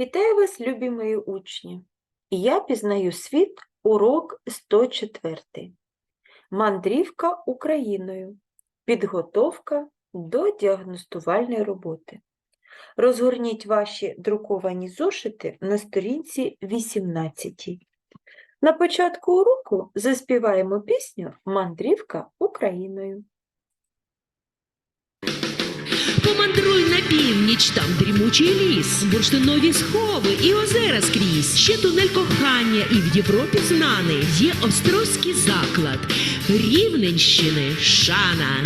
Вітаю вас, любі мої учні! Я пізнаю світ урок 104. Мандрівка Україною. Підготовка до діагностувальної роботи. Розгорніть ваші друковані зошити на сторінці 18. На початку уроку заспіваємо пісню Мандрівка Україною. Північ, там дрімучий ліс, бурштинові схови і озера скрізь. Ще тунель кохання, і в Європі знаний. Є острозький заклад. Рівненщини. Шана.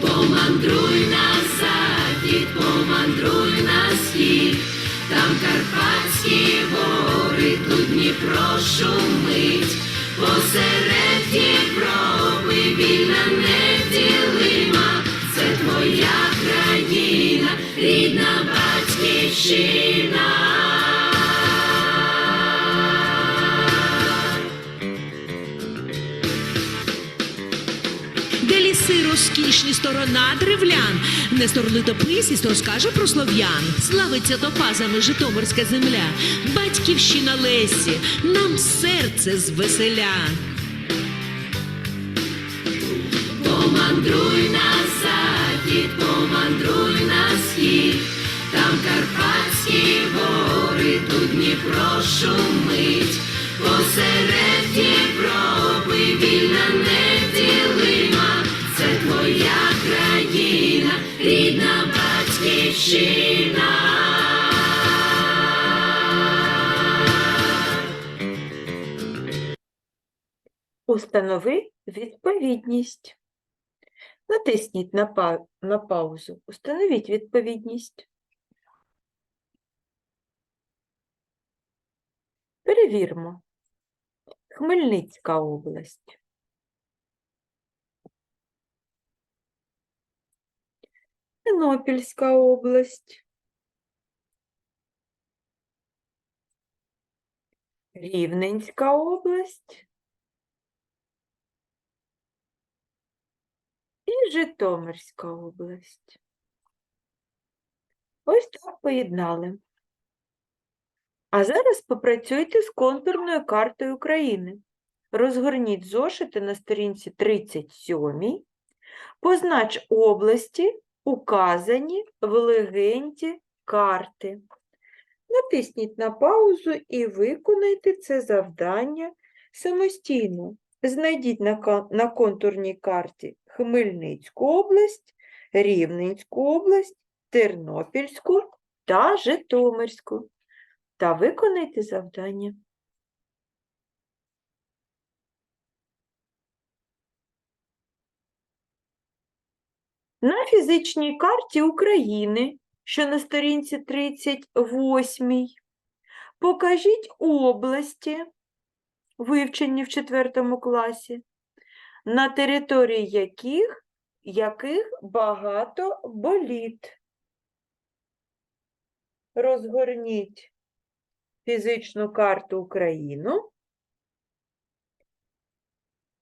Помандруй на захід, помандруй на схід, там Карпатські гори, тут Дніпро шумить, посеред Європи вільна неділима, рідна батьківщина. Де ліси розкішні сторона древлян, Нестор литописість розкаже про слов'ян. Славиться топазами Житомирська земля, батьківщина Лесі, нам серце звеселя. Помандруй на захід, помандруй там Карпатські гори, тут Дніпро шумить, посеред Європи вільна неділима, це твоя країна, рідна батьківщина. Установи відповідність. Натисніть на, па- на паузу. Установіть відповідність. Перевірмо. Хмельницька область. Тернопільська область. Рівненська область. і Житомирська область. Ось так поєднали. А зараз попрацюйте з контурною картою України. Розгорніть зошити на сторінці 37. Познач області, указані в легенді карти. Натисніть на паузу і виконайте це завдання самостійно. Знайдіть на, контурній карті Хмельницьку область, Рівненську область, Тернопільську та Житомирську та виконайте завдання. На фізичній карті України, що на сторінці 38, покажіть області, вивчені в 4 класі, на території яких, яких багато боліт. Розгорніть фізичну карту Україну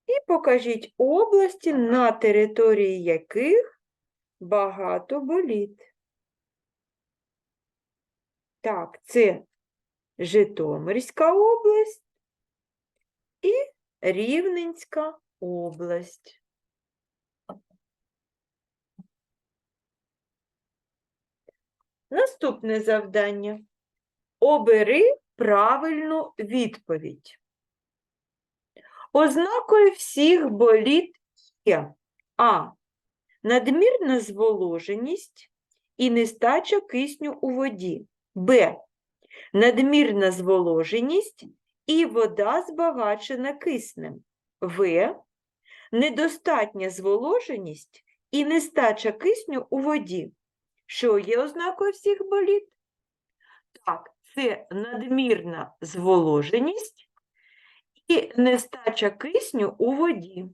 і покажіть області, на території яких багато боліт. Так, це Житомирська область і Рівненська область. Наступне завдання. Обери правильну відповідь. Ознакою всіх боліт є А. Надмірна зволоженість і нестача кисню у воді. Б. Надмірна зволоженість і вода збагачена киснем. В. Недостатня зволоженість і нестача кисню у воді. Що є ознакою всіх боліт? Так, це надмірна зволоженість і нестача кисню у воді.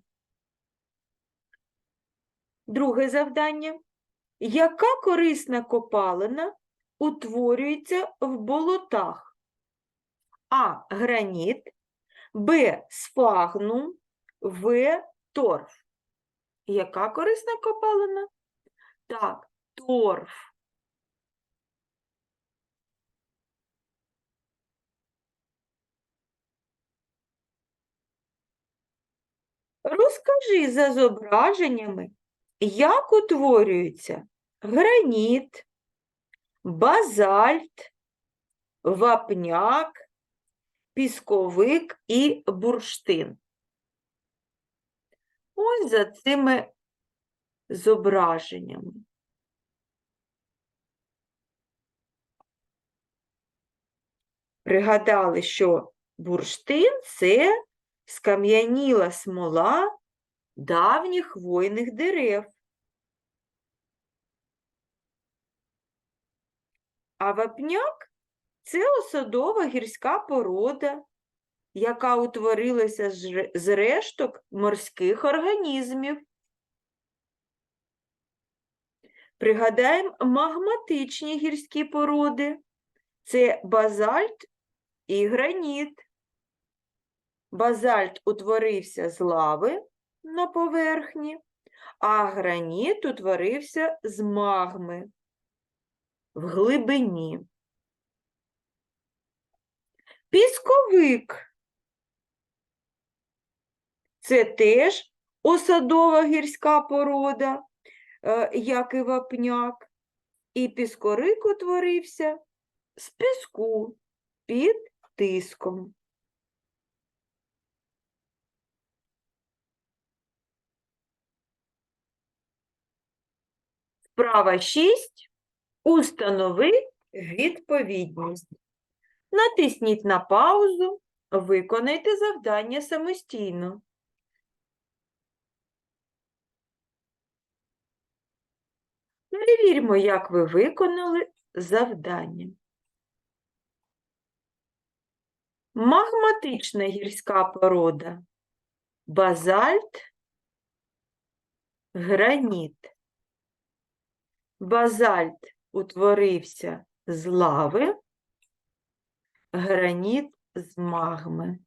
Друге завдання. Яка корисна копалина утворюється в болотах? А. Граніт, Б. Сфагнум, В. Торф. Яка корисна копалина? Так, торф. Розкажи за зображеннями, як утворюються граніт, базальт, вапняк, пісковик і бурштин. Ось за цими зображеннями. Пригадали, що бурштин це скам'яніла смола давніх хвойних дерев. А вапняк це осадова гірська порода, яка утворилася з решток морських організмів. Пригадаємо магматичні гірські породи. Це базальт і граніт. Базальт утворився з лави на поверхні, а граніт утворився з магми в глибині. Пісковик це теж осадова гірська порода, е, як і вапняк, і піскорик утворився з піску під тиском. Вправа 6. Установи відповідність. Натисніть на паузу, виконайте завдання самостійно. Перевіримо, як ви виконали завдання. Магматична гірська порода. Базальт, граніт. Базальт утворився з лави, граніт з магми.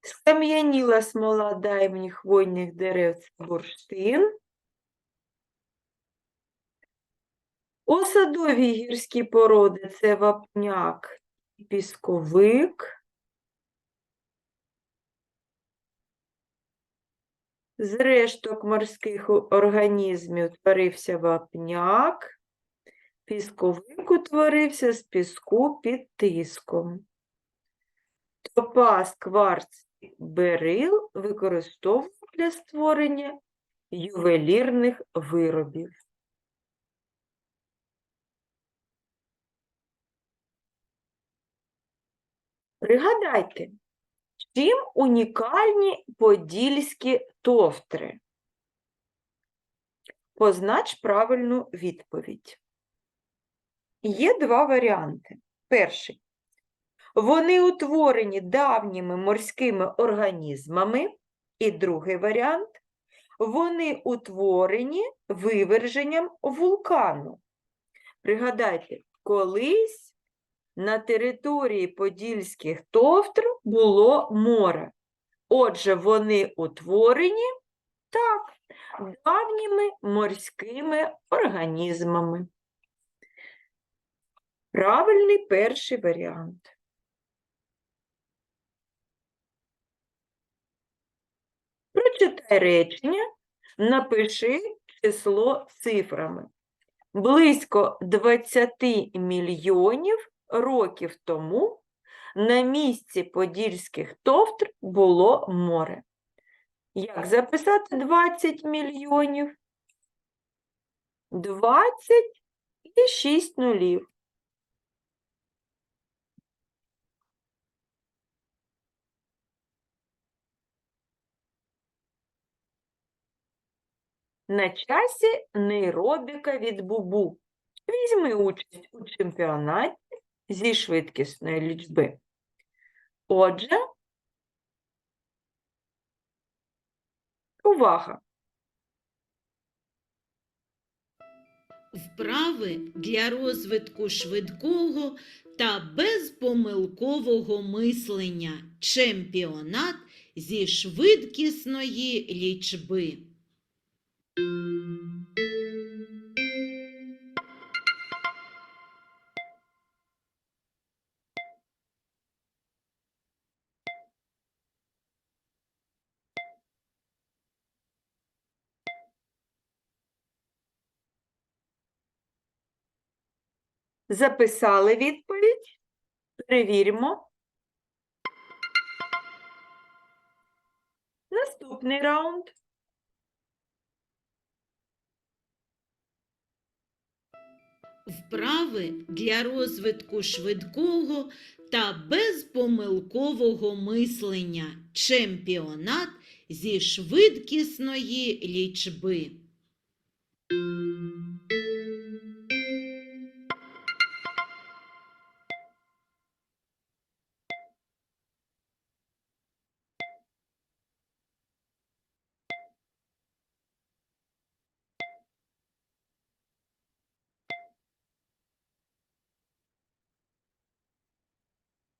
Скам'яніла смола давніх хвойних дерев це бурштин. Осадові гірські породи це вапняк і пісковик. З решток морських організмів утворився вапняк, пісковик утворився з піску під тиском. Топаз, кварц, берил використовують для створення ювелірних виробів. Пригадайте, чим унікальні подільські товтри? Познач правильну відповідь. Є два варіанти. Перший. Вони утворені давніми морськими організмами. І другий варіант. Вони утворені виверженням вулкану. Пригадайте, колись на території Подільських товтр було море. Отже, вони утворені так, давніми морськими організмами. Правильний перший варіант. Прочитай речення, напиши число цифрами. Близько 20 мільйонів років тому на місці Подільських товтр було море. Як записати 20 мільйонів? 20 і 6 нулів. На часі нейробіка від Бубу. Візьми участь у чемпіонаті зі швидкісної лічби. Отже, увага! Вправи для розвитку швидкого та безпомилкового мислення. Чемпіонат зі швидкісної лічби. Записали відповідь? Перевіримо. Наступний раунд. Вправи для розвитку швидкого та безпомилкового мислення. Чемпіонат зі швидкісної лічби.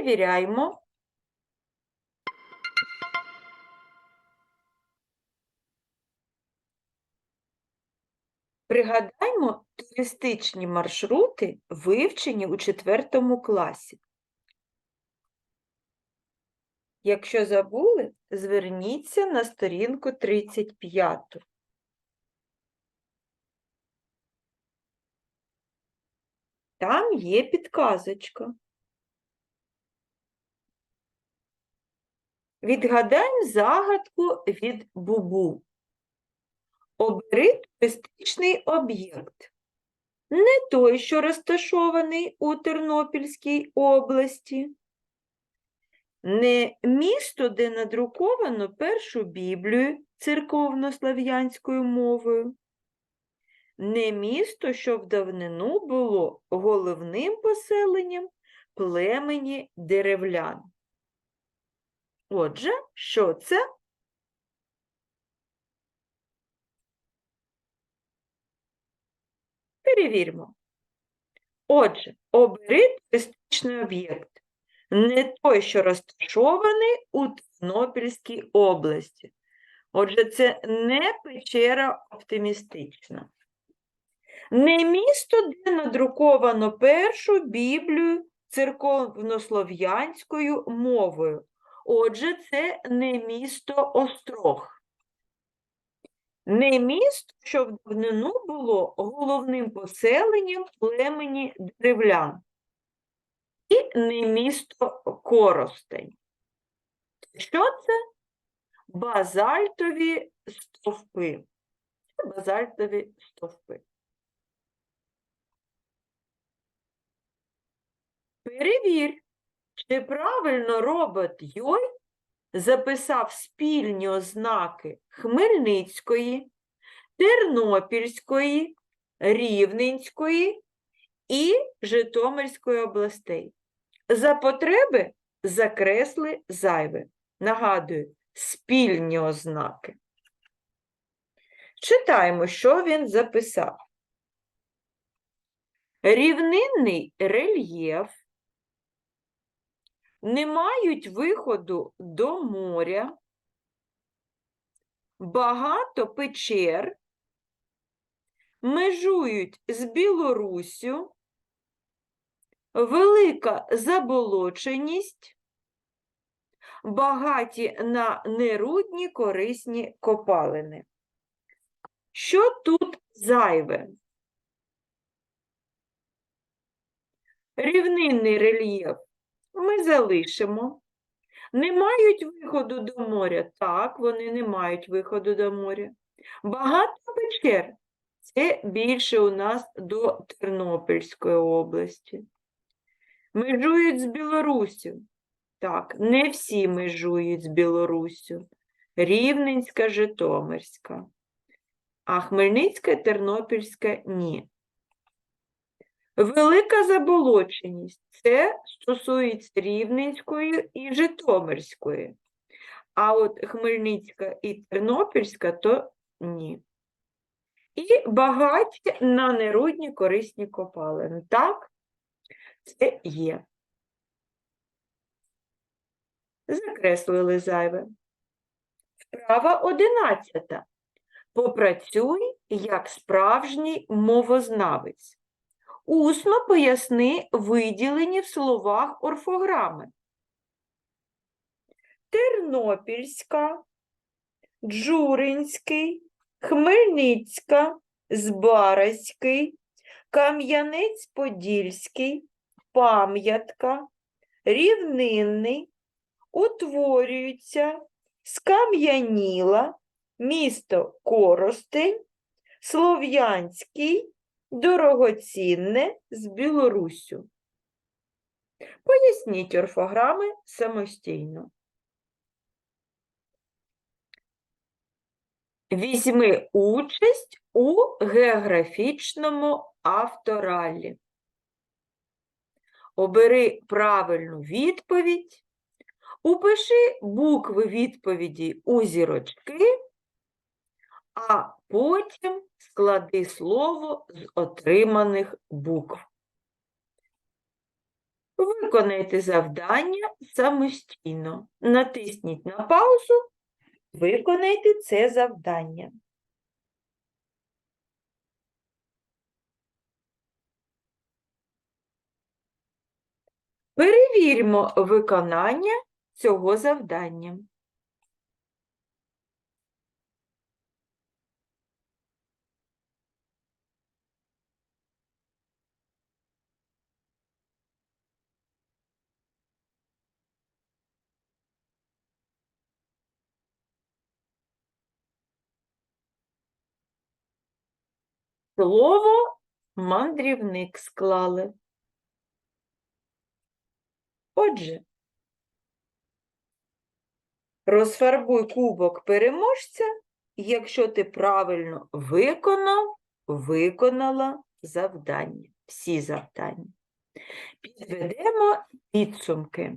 Перевіряємо. Пригадаймо туристичні маршрути, вивчені у четвертому класі. Якщо забули, зверніться на сторінку 35. Там є підказочка. Відгадаємо загадку від Бубу. Обери туристичний об'єкт. Не той, що розташований у Тернопільській області, не місто, де надруковано першу Біблію церковнослов'янською мовою, не місто, що в давнину було головним поселенням племені деревлян. Отже, що це? Перевіримо. Отже, обери туристичний об'єкт. Не той, що розташований у Тернопільській області. Отже, це не печера оптимістична. Не місто, де надруковано першу Біблію церковнослов'янською мовою. Отже, це не місто Острог. Не місто, що в давнину було головним поселенням племені древлян. І не місто Коростень. Що це? Базальтові стовпи. Це базальтові стовпи. Перевір, чи правильно робот Йой записав спільні ознаки Хмельницької, Тернопільської, Рівненської і Житомирської областей. За потреби закресли зайве. Нагадую, спільні ознаки. Читаємо, що він записав. Рівнинний рельєф не мають виходу до моря, багато печер, межують з Білоруссю, велика заболоченість, багаті на нерудні корисні копалини. Що тут зайве? Рівнинний рельєф ми залишимо. Не мають виходу до моря. Так, вони не мають виходу до моря. Багато печер. Це більше у нас до Тернопільської області. Межують з Білоруссю. Так, не всі межують з Білоруссю. Рівненська, Житомирська. А Хмельницька, Тернопільська ні. Велика заболоченість це стосується Рівненської і Житомирської. А от Хмельницька і Тернопільська то ні. І багаті на нерудні корисні копалини. Так, це є. Закреслили зайве. Вправа одинадцята. Попрацюй як справжній мовознавець. Усно поясни виділені в словах орфограми. Тернопільська, Джуринський, Хмельницька, Збаразький, Кам'янець-Подільський, Пам'ятка, Рівнинний, утворюються, скам'яніла, місто Коростень, Слов'янський, дорогоцінне з Білоруссю. Поясніть орфограми самостійно. Візьми участь у географічному авторалі. Обери правильну відповідь, упиши букви відповіді у зірочки, а потім склади слово з отриманих букв. Виконайте завдання самостійно. Натисніть на паузу Виконайте це завдання. Перевіримо виконання цього завдання. Слово мандрівник склали. Отже, розфарбуй кубок переможця, якщо ти правильно виконав, виконала завдання, всі завдання. Підведемо підсумки.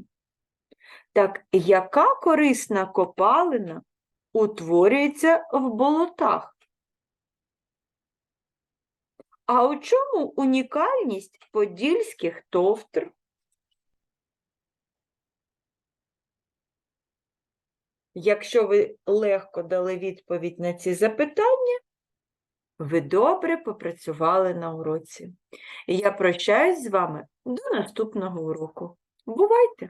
Так, яка корисна копалина утворюється в болотах? А у чому унікальність подільських товтр? Якщо ви легко дали відповідь на ці запитання, ви добре попрацювали на уроці. Я прощаюсь з вами до наступного уроку. Бувайте!